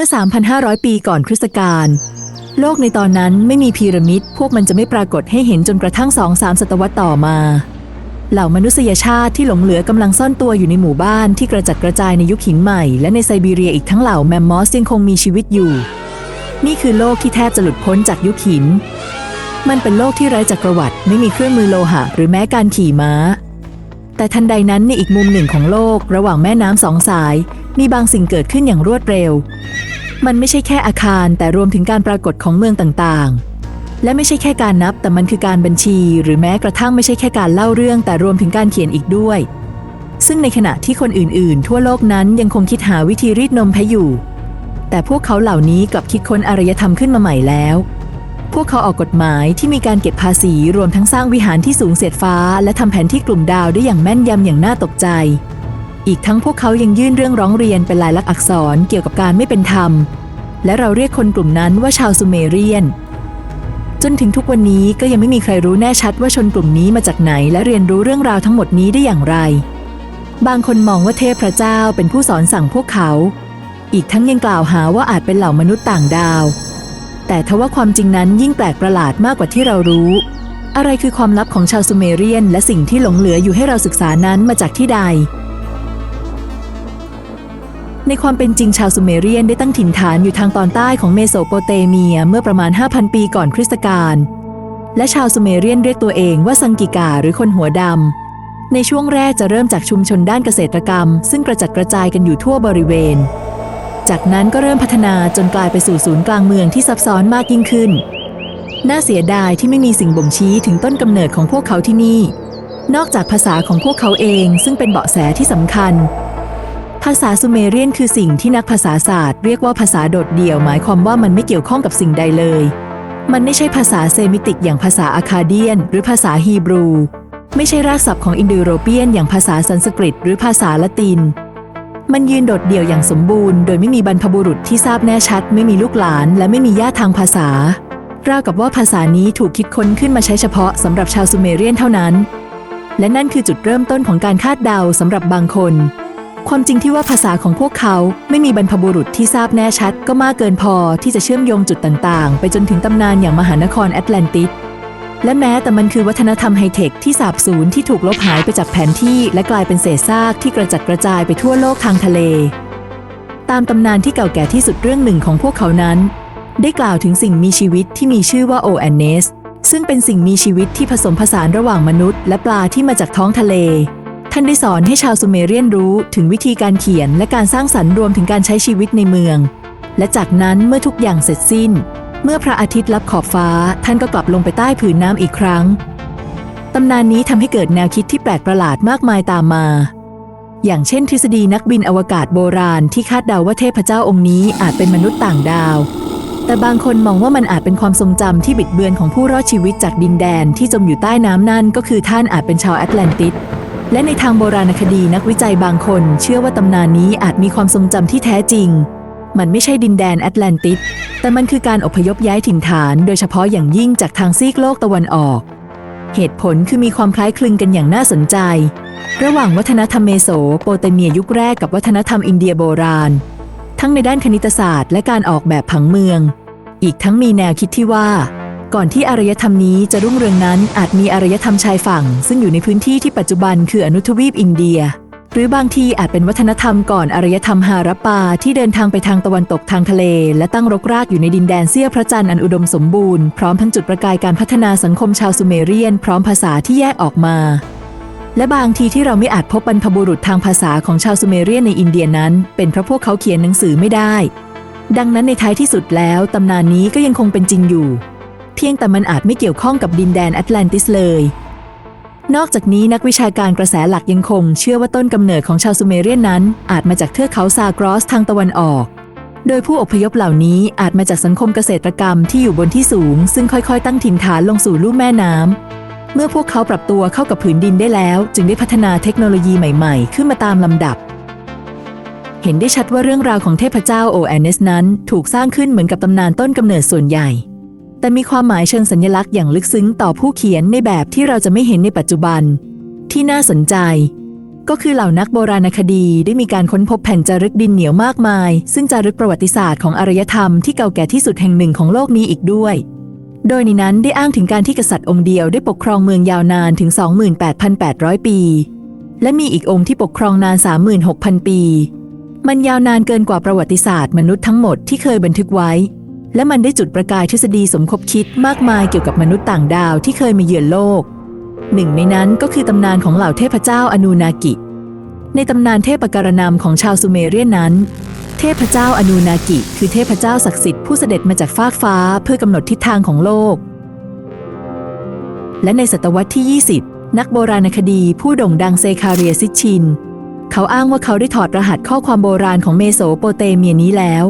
มื่อ 3,500 ปีก่อนคริสตกาลโลกในตอนนั้นไม่มีพีระมิด พวกมันจะไม่ปรากฏให้เห็นจนกระทั่งสองสามศตวรรษต่อมา เหล่ามนุษยชาติที่หลงเหลือกำลังซ่อนตัวอยู่ในหมู่บ้านที่กระจัดกระจายในยุคหินใหม่ และในไซบีเรียอีกทั้งเหล่าแมมมอสยังคงมีชีวิตอยู่ นี่คือโลกที่แทบจะหลุดพ้นจากยุคหิน มันเป็นโลกที่ไร้จักรวรรดิไม่มีเครื่องมือโลหะ หรือแม้การขี่ม้า แต่ทันใดนั้นในอีกมุมหนึ่งของโลก ระหว่างแม่น้ำสองสาย มีบางสิ่งเกิดขึ้นอย่างรวดเร็ว มันไม่ใช่แค่อาคารแต่รวมถึงการปรากฏของเมืองต่างๆ และไม่ใช่แค่การนับแต่มันคือการบัญชี หรือแม้กระทั่งไม่ใช่แค่การเล่าเรื่อง แต่รวมถึงการเขียนอีกด้วย ซึ่งในขณะที่คนอื่นๆ ทั่วโลกนั้นยังคงคิดหาวิธีรีดนมแพะอยู่ แต่พวกเขาเหล่านี้กลับคิดค้นอารยธรรมขึ้นมาใหม่แล้วพวกเขาออกกฎหมายที่มีการเก็บภาษีรวมทั้งสร้างวิหารที่สูงเสียดฟ้า และทำแผนที่กลุ่มดาวได้อย่างแม่นยำอย่างน่าตกใจ อีกทั้งพวกเขายังยื่นเรื่องร้องเรียนเป็นลายลักษณ์อักษรเกี่ยวกับการไม่เป็นธรรม และเราเรียกคนกลุ่มนั้นว่าชาวซูเมเรียน จนถึงทุกวันนี้ก็ยังไม่มีใครรู้แน่ชัดว่าชนกลุ่มนี้มาจากไหน และเรียนรู้เรื่องราวทั้งหมดนี้ได้อย่างไร บางคนมองว่าเทพพระเจ้าเป็นผู้สอนสั่งพวกเขา อีกทั้งยังกล่าวหาว่าอาจเป็นเหล่ามนุษย์ต่างดาว แต่ทว่าความจริงนั้นยิ่งแปลกประหลาดมากกว่าที่เรารู้อะไรคือความลับของชาวซูเมเรียน และสิ่งที่หลงเหลืออยู่ให้เราศึกษานั้นมาจากที่ใด ในความเป็นจริงชาวซูเมเรียนได้ตั้งถิ่นฐานอยู่ทางตอนใต้ของเมโสโปเตเมียเมื่อประมาณ 5,000 ปีก่อนคริสตกาล และชาวซูเมเรียนเรียกตัวเองว่าซังกิกาหรือคนหัวดำ ในช่วงแรกจะเริ่มจากชุมชนด้านเกษตรกรรม ซึ่งกระจัดกระจายกันอยู่ทั่วบริเวณ จากนั้นก็เริ่มพัฒนาจนกลายไปสู่ศูนย์กลางเมืองที่ซับซ้อนมากยิ่งขึ้น น่าเสียดายที่ไม่มีสิ่งบ่งชี้ถึงต้นกำเนิดของพวกเขาที่นี่ นอกจากภาษาของพวกเขาเองซึ่งเป็นเบาะแสที่สำคัญ ภาษาซูเมเรียนคือสิ่งที่นักภาษาศาสตร์เรียกว่าภาษาโดดเดี่ยวหมายความว่ามันไม่เกี่ยวข้องกับสิ่งใดเลย มันไม่ใช่ภาษาเซมิติกอย่างภาษาอาคาเดียน หรือภาษาฮีบรู ไม่ใช่รากศัพท์ของอินโดโรเปียน อย่างภาษาสันสกฤต หรือภาษาละติน มันยืนโดดเดี่ยวอย่างสมบูรณ์โดยไม่มีบรรพบุรุษที่ทราบแน่ชัด ไม่มีลูกหลาน และไม่มีญาติทางภาษาราวกับว่าภาษานี้ถูกคิดค้นขึ้นมาใช้เฉพาะสำหรับชาวซูเมเรียนเท่านั้น และนั่นคือจุดเริ่มต้นของการคาดเดาสำหรับบางคน ความจริงที่ว่าภาษาของพวกเขาไม่มีบรรพบุรุษที่ทราบแน่ชัด ก็มากเกินพอที่จะเชื่อมโยงจุดต่างๆ ไปจนถึงตำนานอย่างมหานครแอตแลนติสและแม้แต่มันคือวัฒนธรรมไฮเทคที่สาบสูญที่ถูกลบหายไปจากแผนที่และกลายเป็นเศษซากที่กระจัดกระจายไปทั่วโลกทางทะเล ตามตำนานที่เก่าแก่ที่สุดเรื่องหนึ่งของพวกเขานั้น ได้กล่าวถึงสิ่งมีชีวิตที่มีชื่อว่าโอแอนเนสซึ่งเป็นสิ่งมีชีวิตที่ผสมผสานระหว่างมนุษย์ และปลาที่มาจากท้องทะเล ท่านได้สอนให้ชาวซูเมเรียนรู้ถึงวิธีการเขียนและการสร้างสรรค์รวมถึงการใช้ชีวิตในเมือง และจากนั้นเมื่อทุกอย่างเสร็จสิ้น เมื่อพระอาทิตย์ลับขอบฟ้า ท่านก็กลับลงไปใต้ผืนน้ำอีกครั้งตำนานนี้ทำให้เกิดแนวคิดที่แปลกประหลาดมากมายตามมา อย่างเช่น ทฤษฎีนักบินอวกาศโบราณที่คาดเดาว่าเทพเจ้าองค์นี้อาจเป็นมนุษย์ต่างดาว แต่บางคนมองว่ามันอาจเป็นความทรงจำที่บิดเบือนของผู้รอดชีวิตจากดินแดนที่จมอยู่ใต้น้ำนั่นก็คือท่านอาจเป็นชาวแอตแลนติส และในทางโบราณคดีนักวิจัยบางคน เชื่อว่าตำนานนี้อาจมีความทรงจำที่แท้จริง มันไม่ใช่ดินแดนแอตแลนติส แต่มันคือการอพยพย้ายถิ่นฐาน โดยเฉพาะอย่างยิ่งจากทางซีกโลกตะวันออก เหตุผลคือมีความคล้ายคลึงกันอย่างน่าสนใจ ระหว่างวัฒนธรรมเมโสโปเตเมียยุคแรกกับวัฒนธรรมอินเดียโบราณ ทั้งในด้านคณิตศาสตร์ และการออกแบบผังเมือง อีกทั้งมีแนวคิดที่ว่า ก่อนที่อารยธรรมนี้จะรุ่งเรืองนั้นอาจมีอารยธรรมชายฝั่ง ซึ่งอยู่ในพื้นที่ที่ปัจจุบันคืออนุทวีปอินเดีย หรือบางทีอาจเป็นวัฒนธรรมก่อนอารยธรรมฮารัปปาที่เดินทางไปทางตะวันตกทางทะเล และตั้งรกรากอยู่ในดินแดนเสี้ยพระจันทร์อันอุดมสมบูรณ์พร้อมทั้งจุดประกายการพัฒนาสังคมชาวซูเมเรียน พร้อมภาษาที่แยกออกมา และบางทีที่เราไม่อาจพบบรรพบุรุษทางภาษาของชาวซูเมเรียนในอินเดียนั้น เป็นเพราะพวกเขาเขียนหนังสือไม่ได้ ดังนั้นในท้ายที่สุดแล้วตำนานนี้ก็ยังคงเป็นจริงอยู่ เพียงแต่มันอาจไม่เกี่ยวข้องกับดินแดนแอตแลนติสเลย นอกจากนี้นักวิชาการกระแสหลักยังคง เชื่อว่าต้นกำเนิดของชาวซูเมเรียนนั้น อาจมาจากเทือกเขาซากรอสทางตะวันออก โดยผู้อพยพเหล่านี้อาจมาจากสังคมเกษตรกรรมที่อยู่บนที่สูง ซึ่งค่อยๆ ตั้งถิ่นฐานลงสู่ลุ่มแม่น้ำเมื่อพวกเขาปรับตัวเข้ากับผืนดินได้แล้ว จึงได้พัฒนาเทคโนโลยีใหม่ๆ ขึ้นมาตามลำดับ เห็นได้ชัดว่าเรื่องราวของเทพเจ้าโอแอนเนสนั้น ถูกสร้างขึ้นเหมือนกับตำนานต้นกำเนิดส่วนใหญ่ แต่มีความหมายเชิงสัญลักษณ์อย่างลึกซึ้งต่อผู้เขียนในแบบที่เราจะไม่เห็นในปัจจุบัน ที่น่าสนใจ ก็คือเหล่านักโบราณคดีได้มีการค้นพบแผ่นจารึกดินเหนียวมากมาย ซึ่งจารึกประวัติศาสตร์ของอารยธรรมที่เก่าแก่ที่สุดแห่งหนึ่งของโลกนี้อีกด้วย โดยในนั้นได้อ้างถึงการที่กษัตริย์องค์เดียวได้ปกครองเมืองยาวนานถึง 28,800 ปี และมีอีกองค์ที่ปกครองนาน 36,000 ปี มันยาวนานเกินกว่าประวัติศาสตร์มนุษย์ทั้งหมดที่เคยบันทึกไว้ และมันได้จุดประกายทฤษฎีสมคบคิดมากมายเกี่ยวกับมนุษย์ต่างดาวที่เคยมาเยือนโลก หนึ่งในนั้นก็คือตำนานของเหล่าเทพเจ้าอนูนากิ ในตำนานเทพการณำของชาวซูเมเรียนนั้น เทพเจ้าอนูนากิ คือเทพเจ้าศักดิ์สิทธิ์ผู้เสด็จมาจากฟากฟ้าเพื่อกำหนดทิศทางของโลก และในศตวรรษที่ 20 นักโบราณคดีผู้โด่งดังเซคาเรียซิชิน เขาอ้างว่าเขาได้ถอดรหัสข้อความโบราณของเมโสโปเตเมียนี้แล้ว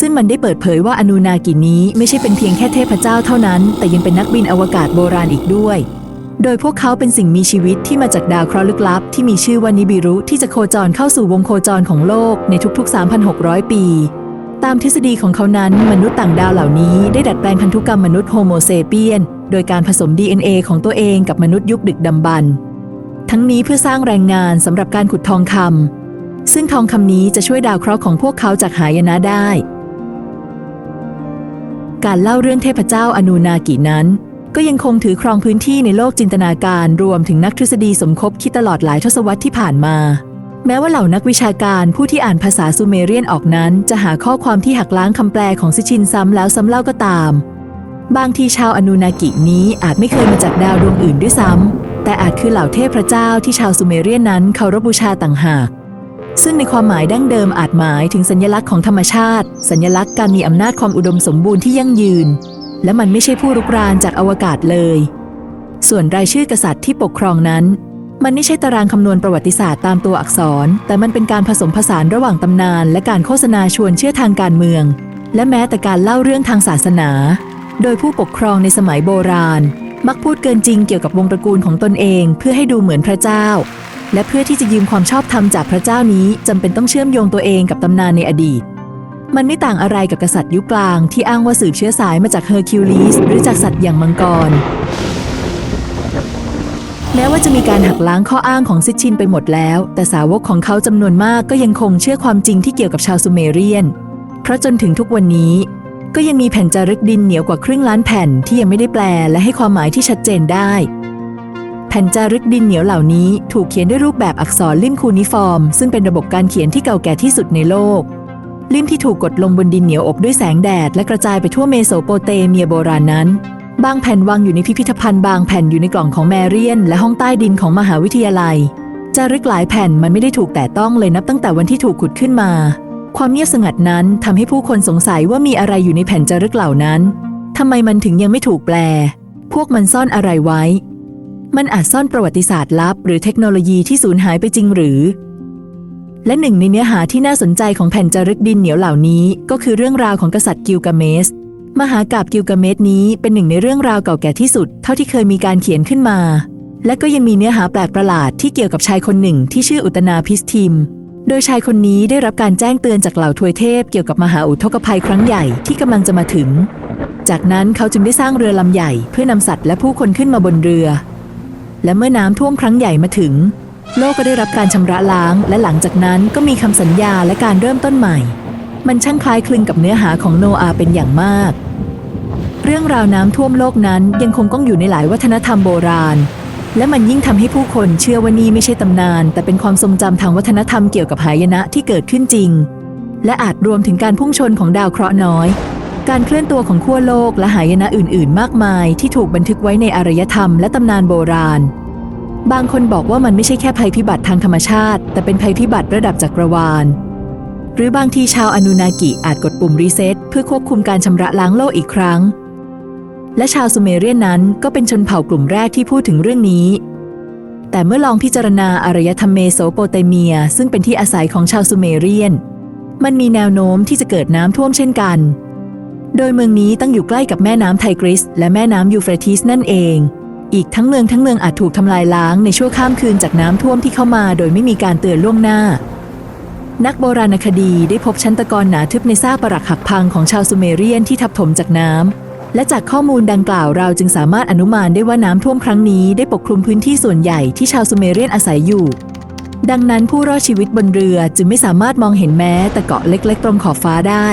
ซึ่งมันได้เปิดเผยว่าอนูนากินี้ไม่ใช่เป็นเพียงแค่เทพเจ้าเท่านั้น แต่ยังเป็นนักบินอวกาศโบราณอีกด้วย โดยพวกเขาเป็นสิ่งมีชีวิตที่มาจากดาวเคราะห์ลึกลับ ที่มีชื่อว่านิบิรุที่จะโคจรเข้าสู่วงโคจรของโลกในทุกๆ 3,600 ปี ตามทฤษฎีของเขานั้นมนุษย์ต่างดาวเหล่านี้ได้ดัดแปลงพันธุกรรมมนุษย์โฮโมเซเปียน โดยการผสม DNA ของตัวเองกับมนุษย์ยุคดึกดำบรรพ์ทั้งนี้เพื่อสร้างแรงงานสำหรับการขุดทองคำซึ่งทองคำนี้จะช่วยดาวเคราะห์ของพวกเขาจากหายนะได้ การเล่าเรื่องเทพเจ้าอนูนากินั้น ก็ยังคงถือครองพื้นที่ในโลกจินตนาการรวมถึงนักทฤษฎีสมคบคิดตลอดหลายทศวรรษที่ผ่านมา แม้ว่าเหล่านักวิชาการผู้ที่อ่านภาษาซูเมเรียนออกนั้น จะหาข้อความที่หักล้างคำแปลของซิชินซ้ำแล้วซ้ำเล่าก็ตาม บางทีชาวอนูนากินี้อาจไม่เคยมาจากดาวดวงอื่นด้วยซ้ำแต่อาจคือเหล่าเทพเจ้าที่ชาวซูเมเรียนนั้นเคารพบูชาต่างหาก ซึ่งในความหมายดั้งเดิมอาจหมายถึงสัญลักษณ์ของธรรมชาติ สัญลักษณ์การมีอำนาจความอุดมสมบูรณ์ที่ยั่งยืน และมันไม่ใช่ผู้รุกรานจากอวกาศเลย ส่วนรายชื่อกษัตริย์ที่ปกครองนั้น มันไม่ใช่ตารางคำนวณประวัติศาสตร์ตามตัวอักษร แต่มันเป็นการผสมผสานระหว่างตำนาน และการโฆษณาชวนเชื่อทางการเมือง และแม้แต่การเล่าเรื่องทางศาสนา โดยผู้ปกครองในสมัยโบราณ มักพูดเกินจริงเกี่ยวกับวงตระกูลของตนเอง เพื่อให้ดูเหมือนพระเจ้า และเพื่อที่จะยืมความชอบธรรมจากพระเจ้านี้จำเป็นต้องเชื่อมโยงตัวเองกับตำนานในอดีต มันไม่ต่างอะไรกับกษัตริย์ยุคกลางที่อ้างว่าสืบเชื้อสายมาจากเฮอร์คิวลิสหรือจากสัตว์อย่างมังกร แม้ว่าจะมีการหักล้างข้ออ้างของซิชชินไปหมดแล้ว แต่สาวกของเขาจำนวนมากก็ยังคงเชื่อความจริงที่เกี่ยวกับชาวซูเมเรียน เพราะจนถึงทุกวันนี้ ก็ยังมีแผ่นจารึกดินเหนียวกว่าครึ่งล้านแผ่นที่ยังไม่ได้แปลและให้ความหมายที่ชัดเจนได้ แผ่นจารึกดินเหนียวเหล่านี้ถูกเขียนด้วยรูปแบบอักษรลิ่มคูนิฟอร์ม ซึ่งเป็นระบบการเขียนที่เก่าแก่ที่สุดในโลก ลิ่มที่ถูกกดลงบนดินเหนียวอบด้วยแสงแดด และกระจายไปทั่วเมโสโปเตเมียโบราณนั้น บางแผ่นวางอยู่ในพิพิธภัณฑ์บางแผ่นอยู่ในกล่องของแมเรียน และห้องใต้ดินของมหาวิทยาลัย จารึกหลายแผ่นมันไม่ได้ถูกแตะต้องเลยนับตั้งแต่วันที่ถูกขุดขึ้นมา ความเงียบสงัดนั้นทำให้ผู้คนสงสัยว่ามีอะไรอยู่ในแผ่นจารึกเหล่านั้นทำไมมันถึงยังไม่ถูกแปล พวกมันซ่อนอะไรไว้ มันอาจซ่อนประวัติศาสตร์ลับ หรือเทคโนโลยีที่สูญหายไปจริงหรือ และหนึ่งในเนื้อหาที่น่าสนใจของแผ่นจารึกดินเหนียวเหล่านี้ ก็คือเรื่องราวของกษัตริย์กิลกาเมส มหากาบกิลกาเมสนี้เป็นหนึ่งในเรื่องราวเก่าแก่ที่สุด เท่าที่เคยมีการเขียนขึ้นมา และก็ยังมีเนื้อหาแปลกประหลาดที่เกี่ยวกับชายคนหนึ่งที่ชื่ออุตนาพิสทิม โดยชายคนนี้ได้รับการแจ้งเตือนจากเหล่าทวยเทพเกี่ยวกับมหาอุทกภัยครั้งใหญ่ที่กำลังจะมาถึง จากนั้นเขาจึงได้สร้างเรือลำใหญ่ เพื่อนำสัตว์และผู้คนขึ้นมาบนเรือ และเมื่อน้ำท่วมครั้งใหญ่มาถึง โลกก็ได้รับการชำระล้าง และหลังจากนั้นก็มีคำสัญญาและการเริ่มต้นใหม่ มันช่างคล้ายคลึงกับเนื้อหาของโนอาเป็นอย่างมาก เรื่องราวน้ำท่วมโลกนั้นยังคงก้องอยู่ในหลายวัฒนธรรมโบราณ และมันยิ่งทำให้ผู้คนเชื่อว่านี่ไม่ใช่ตำนาน แต่เป็นความทรงจำทางวัฒนธรรมเกี่ยวกับหายนะที่เกิดขึ้นจริง และอาจรวมถึงการพุ่งชนของดาวเคราะห์น้อย การเคลื่อนตัวของขั้วโลกและหายนะอื่น ๆ มากมายที่ถูกบันทึกไว้ในอารยธรรมและตำนานโบราณ บางคนบอกว่ามันไม่ใช่แค่ภัยพิบัติทางธรรมชาติ แต่เป็นภัยพิบัติระดับจักรวาล หรือบางทีชาวอนูนากิอาจกดปุ่มรีเซ็ตเพื่อควบคุมการชำระล้างโลกอีกครั้ง และชาวซูเมเรียนนั้นก็เป็นชนเผ่ากลุ่มแรกที่พูดถึงเรื่องนี้แต่เมื่อลองพิจารณาอารยธรรมเมโสโปเตเมีย ซึ่งเป็นที่อาศัยของชาวซูเมเรียน มันมีแนวโน้มที่จะเกิดน้ำท่วมเช่นกัน โดยเมืองนี้ตั้งอยู่ใกล้กับแม่น้ำไทกริส และแม่น้ำยูเฟรติสนั่นเอง อีกทั้งเมืองทั้งเมืองอาจถูกทำลายล้างในชั่วข้ามคืนจากน้ำท่วมที่เข้ามาโดยไม่มีการเตือนล่วงหน้า นักโบราณคดีได้พบชั้นตะกอนหนาทึบในซากปรักหักพังของชาวซูเมเรียนที่ทับถมจากน้ำและจากข้อมูลดังกล่าวเราจึงสามารถอนุมานได้ว่าน้ำท่วมครั้งนี้ได้ปกคลุมพื้นที่ส่วนใหญ่ที่ชาวซูเมเรียนอาศัยอยู่ดังนั้นผู้รอดชีวิตบนเรือจึงไม่สามารถมองเห็นแม้แต่เกาะเล็กๆ ตรงขอบฟ้าได้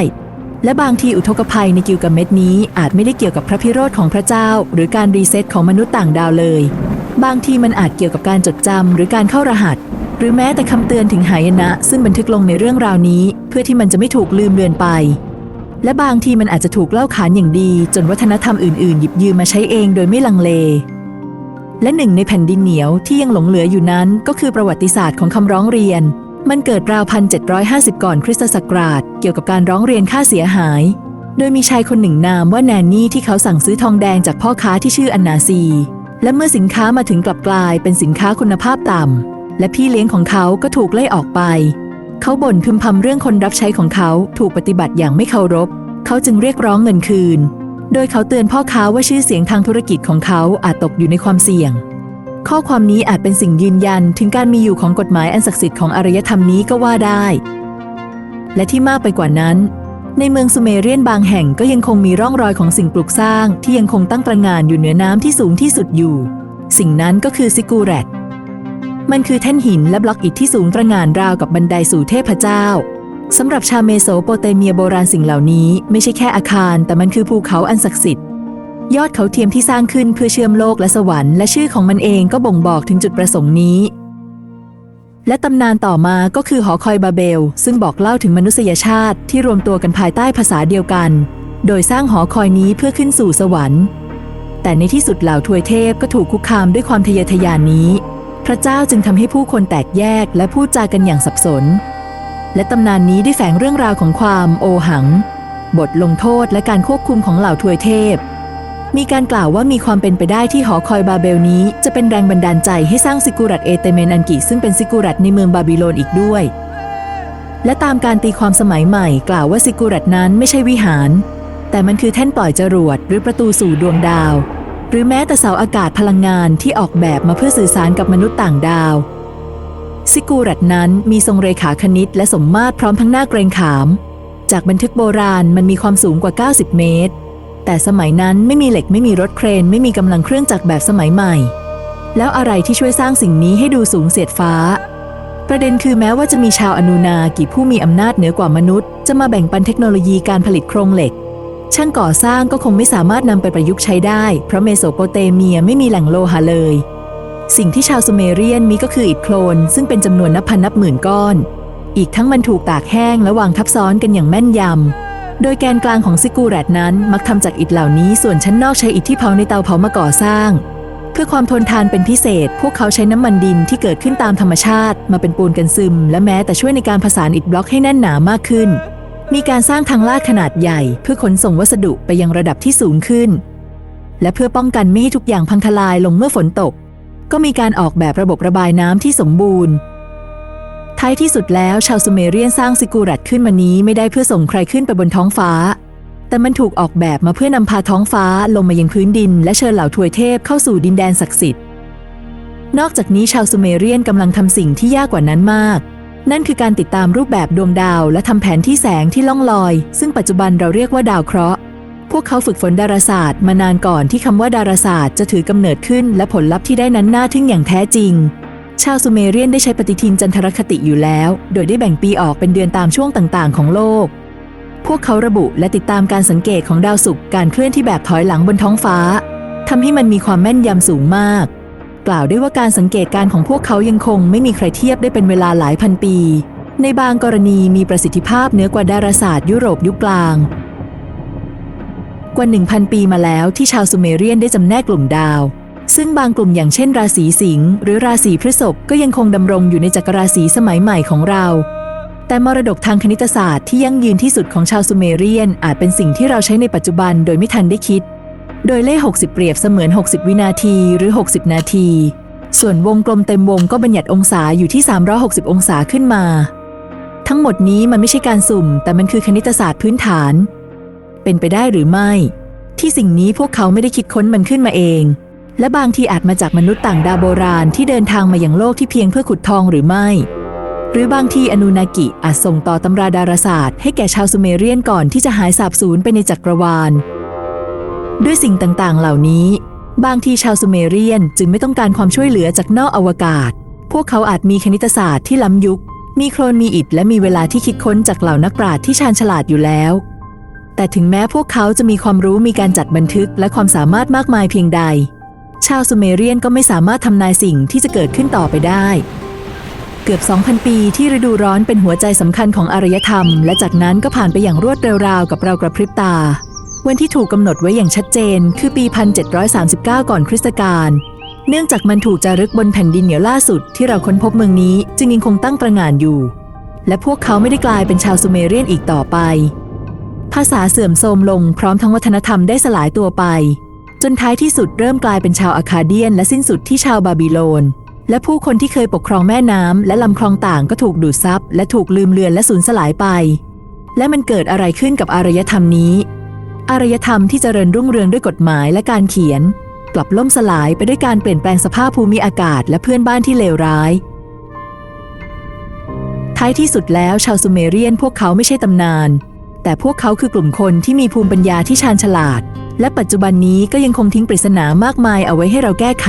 และบางทีอุทกภัยในกิลกาเม็ดนี้อาจไม่ได้เกี่ยวกับพระพิโรธของพระเจ้า หรือการรีเซ็ตของมนุษย์ต่างดาวเลย บางทีมันอาจเกี่ยวกับการจดจำหรือการเข้ารหัส หรือแม้แต่คำเตือนถึงหายนะ ซึ่งบันทึกลงในเรื่องราวนี้ เพื่อที่มันจะไม่ถูกลืมเลือนไป และบางทีมันอาจจะถูกเล่าขานอย่างดี จนวัฒนธรรมอื่นๆ หยิบยืมมาใช้เองโดยไม่ลังเล และหนึ่งในแผ่นดินเหนียวที่ยังหลงเหลืออยู่นั้น ก็คือประวัติศาสตร์ของคำร้องเรียน มันเกิดราวพันเจ็ดก่อนคริสตศักราช เกี่ยวกับการร้องเรียนค่าเสียหาย โดยมีชายคนหนึ่งนามว่าแนนนี่ที่เขาสั่งซื้อทองแดงจากพ่อค้าที่ชื่ออันนาซี และเมื่อสินค้ามาถึงกลับกลายเป็นสินค้าคุณภาพต่ำ และพี่เลี้ยงของเขาก็ถูกไล่ออกไป เขาบ่นพึมพำเรื่องคนรับใช้ของเขาถูกปฏิบัติอย่างไม่เคารพ เขาจึงเรียกร้องเงินคืน โดยเขาเตือนพ่อค้าว่าชื่อเสียงทางธุรกิจของเขาอาจตกอยู่ในความเสี่ยง ข้อความนี้อาจเป็นสิ่งยืนยันถึงการมีอยู่ของกฎหมายอันศักดิ์สิทธิ์ของอารยธรรมนี้ก็ว่าได้ และที่มากไปกว่านั้น ในเมืองซูเมเรียนบางแห่งก็ยังคงมีร่องรอยของสิ่งปลูกสร้าง ที่ยังคงตั้งตระหง่านอยู่เหนือน้ำที่สูงที่สุดอยู่ สิ่งนั้นก็คือซิกูแรตมันคือแท่นหินและบล็อกอิฐที่สูงตระหง่านราวกับบันไดสู่เทพเจ้าสำหรับชาวเมโสโปเตเมียโบราณสิ่งเหล่านี้ไม่ใช่แค่อาคาร แต่มันคือภูเขาอันศักดิ์สิทธิ์ ยอดเขาเทียมที่สร้างขึ้นเพื่อเชื่อมโลกและสวรรค์และชื่อของมันเองก็บ่งบอกถึงจุดประสงค์นี้ และตำนานต่อมาก็คือหอคอยบาเบล ซึ่งบอกเล่าถึงมนุษยชาติที่รวมตัวกันภายใต้ภาษาเดียวกัน โดยสร้างหอคอยนี้เพื่อขึ้นสู่สวรรค์ แต่ในที่สุดเหล่าทวยเทพก็ถูกคุกคามด้วยความทะเยอทะยานนี้ พระเจ้าจึงทำให้ผู้คนแตกแยกและพูดจากันอย่างสับสน และตำนานนี้ได้แฝงเรื่องราวของความโอหัง บทลงโทษและการควบคุมของเหล่าทวยเทพ มีการกล่าวว่ามีความเป็นไปได้ที่หอคอยบาเบลนี้ จะเป็นแรงบันดาลใจให้สร้างซิกูรัตเอเตเมนันกิซึ่งเป็นซิกูรัตในเมืองบาบิโลนอีกด้วย และตามการตีความสมัยใหม่กล่าวว่าซิกูรัตนั้นไม่ใช่วิหาร แต่มันคือแท่นปล่อยจรวดหรือประตูสู่ดวงดาว หรือแม้แต่เสาอากาศพลังงานที่ออกแบบมาเพื่อสื่อสารกับมนุษย์ต่างดาวซิกูรัตนั้นมีทรงเรขาคณิตและสมมาตรพร้อมทั้งหน้าเกรงขาม จากบันทึกโบราณมันมีความสูงกว่า 90 เมตร แต่สมัยนั้นไม่มีเหล็กไม่มีรถเครน ไม่มีกำลังเครื่องจักรแบบสมัยใหม่ แล้วอะไรที่ช่วยสร้างสิ่งนี้ให้ดูสูงเสียดฟ้า ประเด็นคือแม้ว่าจะมีชาวอนูนากี่ผู้มีอำนาจเหนือกว่ามนุษย์ จะมาแบ่งปันเทคโนโลยีการผลิตโครงเหล็ก ช่างก่อสร้างก็คงไม่สามารถนำไปประยุกต์ใช้ได้ เพราะเมโสโปเตเมียไม่มีแหล่งโลหะเลย สิ่งที่ชาวซูเมเรียนมีก็คืออิฐโคลนซึ่งเป็นจำนวนนับพันนับหมื่นก้อน อีกทั้งมันถูกตากแห้งและวางทับซ้อนกันอย่างแม่นยำ โดยแกนกลางของซิกูแรตนั้นมักทำจากอิฐเหล่านี้ส่วนชั้นนอกใช้อิฐที่เผาในเตาเผามาก่อสร้าง เพื่อความทนทานเป็นพิเศษ พวกเขาใช้น้ำมันดินที่เกิดขึ้นตามธรรมชาติ มาเป็นปูนกันซึม และแม้แต่ช่วยในการผสานอิฐบล็อกให้แน่นหนามากขึ้น มีการสร้างทางลาดขนาดใหญ่ เพื่อขนส่งวัสดุไปยังระดับที่สูงขึ้น และเพื่อป้องกันไม่ให้ทุกอย่างพังทลายลงเมื่อฝนตก ก็มีการออกแบบระบบระบายน้ำที่สมบูรณ์ ท้ายที่สุดแล้วชาวซูเมเรียนสร้างซิกูรัตขึ้นมานี้ไม่ได้เพื่อส่งใครขึ้นไปบนท้องฟ้า แต่มันถูกออกแบบมาเพื่อนำพาท้องฟ้าลงมายังพื้นดิน และเชิญเหล่าทวยเทพเข้าสู่ดินแดนศักดิ์สิทธิ์ นอกจากนี้ชาวซูเมเรียนกำลังทำสิ่งที่ยากกว่านั้นมาก นั่นคือการติดตามรูปแบบดวงดาว และทำแผนที่แสงที่ล่องลอย ซึ่งปัจจุบันเราเรียกว่าดาวเคราะห์พวกเขาฝึกฝนดาราศาสตร์มานานก่อนที่คำว่าดาราศาสตร์จะถือกำเนิดขึ้น และผลลัพธ์ที่ได้นั้นน่าทึ่งอย่างแท้จริง ชาวซูเมเรียนได้ใช้ปฏิทินจันทรคติอยู่แล้ว โดยได้แบ่งปีออกเป็นเดือนตามช่วงต่างๆ ของโลก พวกเขาระบุและติดตามการสังเกตของดาวศุกร์การเคลื่อนที่แบบถอยหลังบนท้องฟ้าทำให้มันมีความแม่นยำสูงมาก กล่าวได้ว่าการสังเกตการของพวกเขายังคงไม่มีใครเทียบได้เป็นเวลาหลายพันปี ในบางกรณีมีประสิทธิภาพเหนือกว่าดาราศาสตร์ยุโรปยุคกลาง กว่า 1,000 ปีมาแล้วที่ชาวซูเมเรียนได้จำแนกกลุ่มดาว ซึ่งบางกลุ่มอย่างเช่นราศีสิงห์หรือราศีพฤษภก็ยังคงดำรงอยู่ในจักรราศีสมัยใหม่ของเรา แต่มรดกทางคณิตศาสตร์ที่ยั่งยืนที่สุดของชาวซูเมเรียน อาจเป็นสิ่งที่เราใช้ในปัจจุบันโดยไม่ทันได้คิด โดยเลข 60 เปรียบเสมือน 60 วินาทีหรือ 60 นาที ส่วนวงกลมเต็มวงก็บัญญัติองศาอยู่ที่ 360 องศาขึ้นมา ทั้งหมดนี้มันไม่ใช่การสุ่ม แต่มันคือคณิตศาสตร์พื้นฐาน เป็นไปได้หรือไม่ ที่สิ่งนี้พวกเขาไม่ได้คิดค้นมันขึ้นมาเอง และบางทีอาจมาจากมนุษย์ต่างดาวโบราณที่เดินทางมาอย่างโลกที่เพียงเพื่อขุดทองหรือไม่ หรือบางทีอนูนากิอาจส่งต่อตำราดาราศาสตร์ให้แก่ชาวซูเมเรียนก่อนที่จะหายสาบสูญไปในจักรวาล ด้วยสิ่งต่างๆ เหล่านี้ บางทีชาวซูเมเรียนจึงไม่ต้องการความช่วยเหลือจากนอกอวกาศ พวกเขาอาจมีคณิตศาสตร์ที่ล้ำยุค มีโครนมีอิฐและมีเวลาที่คิดค้นจากเหล่านักปราชญ์ที่ชาญฉลาดอยู่แล้วแต่ถึงแม้พวกเขาจะมีความรู้มีการจัดบันทึกและความสามารถมากมายเพียงใด ชาวซูเมเรียนก็ไม่สามารถทำนายสิ่งที่จะเกิดขึ้นต่อไปได้ เกือบ 2,000 ปีที่ฤดูร้อนเป็นหัวใจสำคัญของอารยธรรม และจากนั้นก็ผ่านไปอย่างรวดเร็วราวกับเรากระพริบตา วันที่ถูกกำหนดไว้อย่างชัดเจน คือปี 1739 ก่อนคริสตกาลเนื่องจากมันถูกจารึกบนแผ่นดินเหนียวล่าสุดที่เราค้นพบเมืองนี้จึงยังคงตั้งประหง่านอยู่ และพวกเขาไม่ได้กลายเป็นชาวซูเมเรียนอีกต่อไป ภาษาเสื่อมโทรมลงพร้อมทั้งวัฒนธรรมได้สลายตัวไป จนท้ายที่สุดเริ่มกลายเป็นชาวอาคาเดียน และสิ้นสุดที่ชาวบาบิโลน และผู้คนที่เคยปกครองแม่น้ำและลำคลองต่างก็ถูกดูดซับและถูกลืมเลือนและสูญสลายไป และมันเกิดอะไรขึ้นกับอารยธรรมนี้ อารยธรรมที่เจริญรุ่งเรืองด้วยกฎหมายและการเขียน กลับล่มสลายไปด้วยการเปลี่ยนแปลงสภาพภูมิอากาศและเพื่อนบ้านที่เลวร้าย ท้ายที่สุดแล้วชาวซูเมเรียนพวกเขาไม่ใช่ตำนาน แต่พวกเขาคือกลุ่มคนที่มีภูมิปัญญาที่ชาญฉลาด และปัจจุบันนี้ก็ยังคงทิ้งปริศนามากมายเอาไว้ให้เราแก้ไข